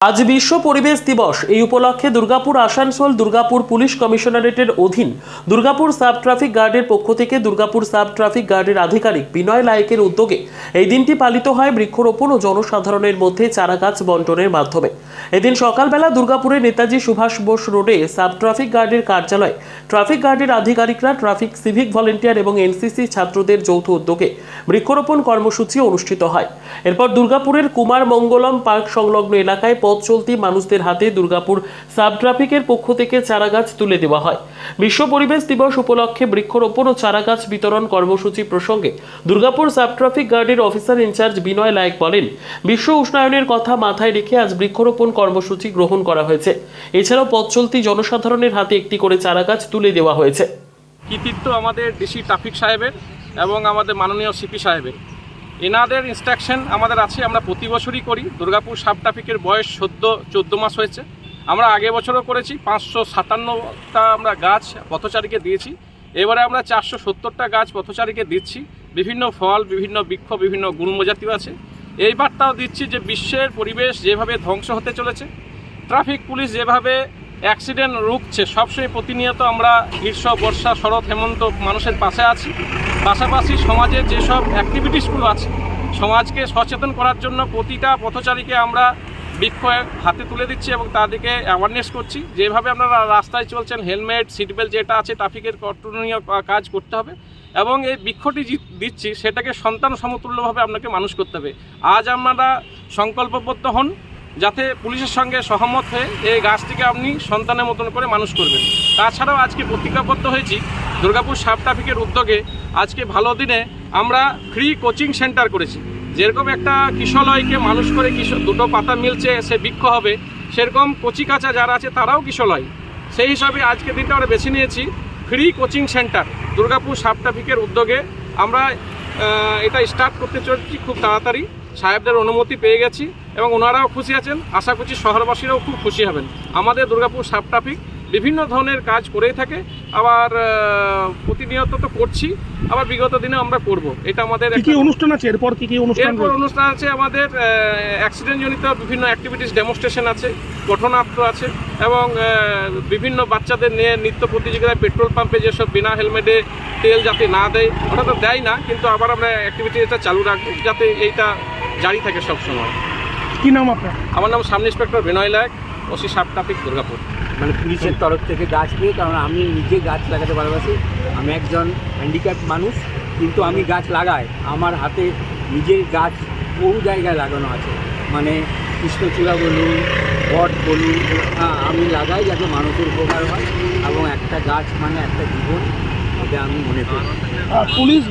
আজ বিশ্ব পরিবেশ দিবস। এই উপলক্ষে দুর্গাপুর, আসানসোল, দুর্গাপুর পুলিশ কমিশনারেটের অধীন দুর্গাপুর সাব ট্রাফিক গার্ডের পক্ষ থেকে দুর্গাপুর সাব ট্রাফিক গার্ডের আধিকারিক বিনয় লায়েকের উদ্যোগে এই দিনটি পালিত হয় বৃক্ষরোপণ ও জনসাধারণের মধ্যে চারাগাছ বন্টনের মাধ্যমে। এদিন সকালবেলা দুর্গাপুরের নেতাজি সুভাষ বোস রোডে সাব ট্রাফিক গার্ডের কার্যালয়ে ট্রাফিক গার্ডের আধিকারিকরা, ট্রাফিক সিভিক ভলেন্টিয়ার এবং এনসিসি ছাত্রদের যৌথ উদ্যোগে বৃক্ষরোপণ কর্মসূচি অনুষ্ঠিত হয়। এরপর দুর্গাপুরের কুমার মঙ্গলম পার্ক সংলগ্ন এলাকায় পথ চলতি মানুষদের হাতে দুর্গাপুর সাব ট্রাফিকের পক্ষ থেকে চারাগাছ তুলে দেওয়া হয়। বিশ্ব পরিবেশ দিবস উপলক্ষে বৃক্ষরোপণ ও চারাগাছ বিতরণ কর্মসূচি প্রসঙ্গে দুর্গাপুর সাব ট্রাফিক গার্ডের officer in charge Binoy Layek বলেন, বিশ্ব উষ্ণায়নের কথা মাথায় রেখে আজ বৃক্ষরোপণ কর্মসূচি গ্রহণ করা হয়েছে। এছাড়াও পথ চলতি জনসাধারণের হাতে একটি করে চারাগাছ তুলে দেওয়া হয়েছে। কৃতিত্ব আমাদের ডিসি ট্রাফিক সাহেবের এবং আমাদের মাননীয় সিপি সাহেবের। এনাদের ইনস্ট্রাকশন আমাদের আছে, আমরা প্রতি বছরই করি। দুর্গাপুর সাব ট্রাফিকের বয়স চোদ্দ, চোদ্দ মাস হয়েছে। আমরা আগে বছরও করেছি, পাঁচশো সাতান্নটা আমরা গাছ পথচারীকে দিয়েছি। এবারে আমরা চারশো সত্তরটা গাছ পথচারীকে দিচ্ছি। বিভিন্ন ফল, বিভিন্ন বৃক্ষ, বিভিন্ন গুল্মজাতীয় আছে। এইবারটাও দিচ্ছি যে বিশ্বের পরিবেশ যেভাবে ধ্বংস হতে চলেছে, ট্রাফিক পুলিশ যেভাবে অ্যাক্সিডেন্ট রুখছে। সবসময় প্রতিনিয়ত আমরা গ্রীষ্ম, বর্ষা, শরৎ, হেমন্ত মানুষের পাশে আছি। পাশাপাশি সমাজের যেসব অ্যাক্টিভিটিসগুলো আছে, সমাজকে সচেতন করার জন্য প্রতিটা পথচারীকে আমরা বৃক্ষ হাতে তুলে দিচ্ছি এবং তাদেরকে অ্যাওয়ারনেস করছি। যেভাবে আপনারা রাস্তায় চলছেন হেলমেট সিট বেল্ট যেটা আছে ট্রাফিকের কর্তনীয় কাজ করতে হবে এবং এই বৃক্ষটি দিচ্ছি, সেটাকে সন্তান সমতুল্যভাবে আপনাকে মানুষ করতে হবে। আজ আমরা সংকল্পবদ্ধ হন যাতে পুলিশের সঙ্গে সহমত হয়ে এই গাছটিকে আপনি সন্তানের মতন করে মানুষ করবেন। তাছাড়াও আজকে প্রতিজ্ঞাবদ্ধ হয়েছি দুর্গাপুর সাব ট্রাফিকের উদ্যোগে আজকে ভালো দিনে আমরা ফ্রি কোচিং সেন্টার করেছি। যেরকম একটা কিশলয়কে মানুষ করে কিশোর দুটো পাতা মিলছে, সে বৃক্ষ হবে, সেরকম কচিকাচা যারা আছে তারাও কিশলয়। সেই হিসাবে আজকে দিনটা আমরা বেছে নিয়েছি। Free coaching centre Durgapur sub ট্রাফিকের উদ্যোগে আমরা এটা স্টার্ট করতে চলছি খুব তাড়াতাড়ি। সাহেবদের অনুমতি পেয়ে গেছি এবং ওনারাও খুশি আছেন। আশা করছি শহরবাসীরাও খুব খুশি হবেন। আমাদের দুর্গাপুর সাব ট্রাফিক বিভিন্ন ধরনের কাজ করেই থাকে। আবার প্রতিনিয়ত তো করছি আবার বিগত দিনে আমরা করব। এটা আমাদের কি অনুষ্ঠান আছে? এরপর কি কি অনুষ্ঠান এরপর অনুষ্ঠান আছে আমাদের অ্যাক্সিডেন্ট জনিত বিভিন্ন অ্যাক্টিভিটিস ডেমনস্ট্রেশন আছে গঠনাত্র আছে এবং বিভিন্ন বাচ্চাদের নিয়ে নিত্য প্রতিযোগিতায় পেট্রোল পাম্পে যেসব বিনা হেলমেটে তেল যাতে না দেয় ওটা তো দেয় না কিন্তু আবার আমরা অ্যাক্টিভিটি এটা চালু রাখব যাতে এইটা জারি থাকে সবসময়। কি নাম আপনার? আমার নাম sub inspector Binoy Layek OC sub traffic Durgapur. মানে পুলিশের তরফ থেকে গাছ পেয়ে কারণ আমি নিজে গাছ লাগাতে ভালোবাসি। আমি একজন হ্যান্ডিক্যাপ মানুষ কিন্তু আমি গাছ লাগাই। আমার হাতে নিজের গাছ বহু জায়গায় লাগানো আছে। মানে কৃষ্ণচূড়া বলুন বট বলুন হ্যাঁ, আমি লাগাই যাতে মানুষের উপকার হয় এবং একটা গাছ মানে একটা জীবন এটা আমি মনে করি। পুলিশ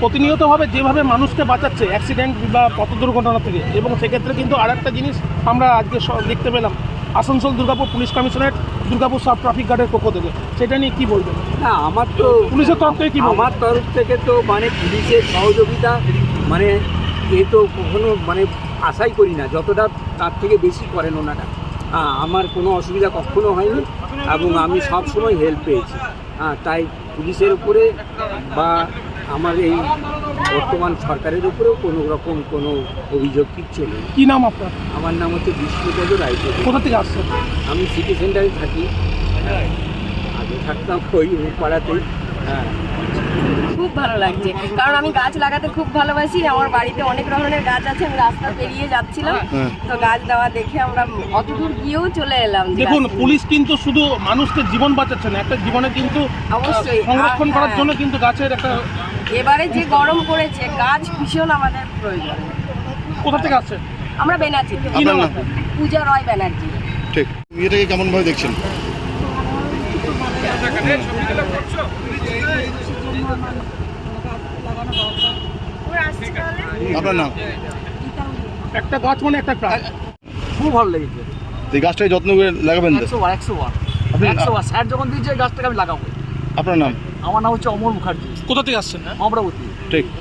প্রতিনিয়তভাবে যেভাবে মানুষকে বাঁচাচ্ছে অ্যাক্সিডেন্ট বা পথ দুর্ঘটনা থেকে এবং সেক্ষেত্রে কিন্তু আর একটা জিনিস আমরা আজকে দেখতে পেলাম। Asansol Durgapur police commissionerate Durgapur sub traffic গার্ডের পক্ষ থেকে। সেটা নিয়ে কী বলবেন? না আমার তো পুলিশের তরফ থেকে কি আমার তরফ থেকে তো মানে পুলিশের সহযোগিতা মানে এ তো কখনো মানে আশাই করি না যতটা তার থেকে বেশি করেন ওনারা। হ্যাঁ আমার কোনো অসুবিধা কখনো হয়নি এবং আমি সব সময় হেল্প পেয়েছি। হ্যাঁ তাই পুলিশের উপরে বা আমার এই বর্তমান সরকারের উপরেও কোনো রকম কোনো অভিযোগ কিচ্ছু নেই কী নাম আপনার? আমার নাম হচ্ছে বিষ্ণুপদ রায়চৌধুরী। কোথা থেকে আসছেন? আমি সিটি সেন্টারে থাকি। হ্যাঁ আগে থাকতাম ওই পাড়াতেই। হ্যাঁ খুব ভালো লাগছে। কারণ আমি গাছ লাগাতে খুব ভালোবাসি আমার বাড়িতে অনেক ধরনের গাছ আছে আমি রাস্তা পেরিয়ে যাচ্ছিলাম। তো গাছ দেওয়া দেখে আমরা অত দূর গিয়েও চলে এলাম দেখুন পুলিশ কিন্তু শুধু মানুষকে জীবন বাঁচাচ্ছে না একটা জীবনে কিন্তু অবশ্যই। সংরক্ষণ করার হ্যাঁ। জন্য কিন্তু গাছের একটা এবারে যে গরম পড়েছে গাছ ভীষণ আমাদের প্রয়োজন। কোথা থেকে আসছে? আমরা ব্যানার্জি কি পূজা রয় ব্যানার্জি ঠিক। এটাকে কেমন ভাবে দেখছেন আপনার নাম? একটা গাছ মানে একটা প্রাণ। খুব ভালো লেগেছে। এই গাছটাকে যত্ন করে লাগাবেন একশো বার একশো বার। আপনি একশো বার। স্যার যখন দিয়েছে এই গাছটাকে আমি লাগাবো। আপনার নাম? আমার নাম হচ্ছে অমর মুখার্জি। কোথা থেকে আসছেন? অমরাবতী। ঠিক।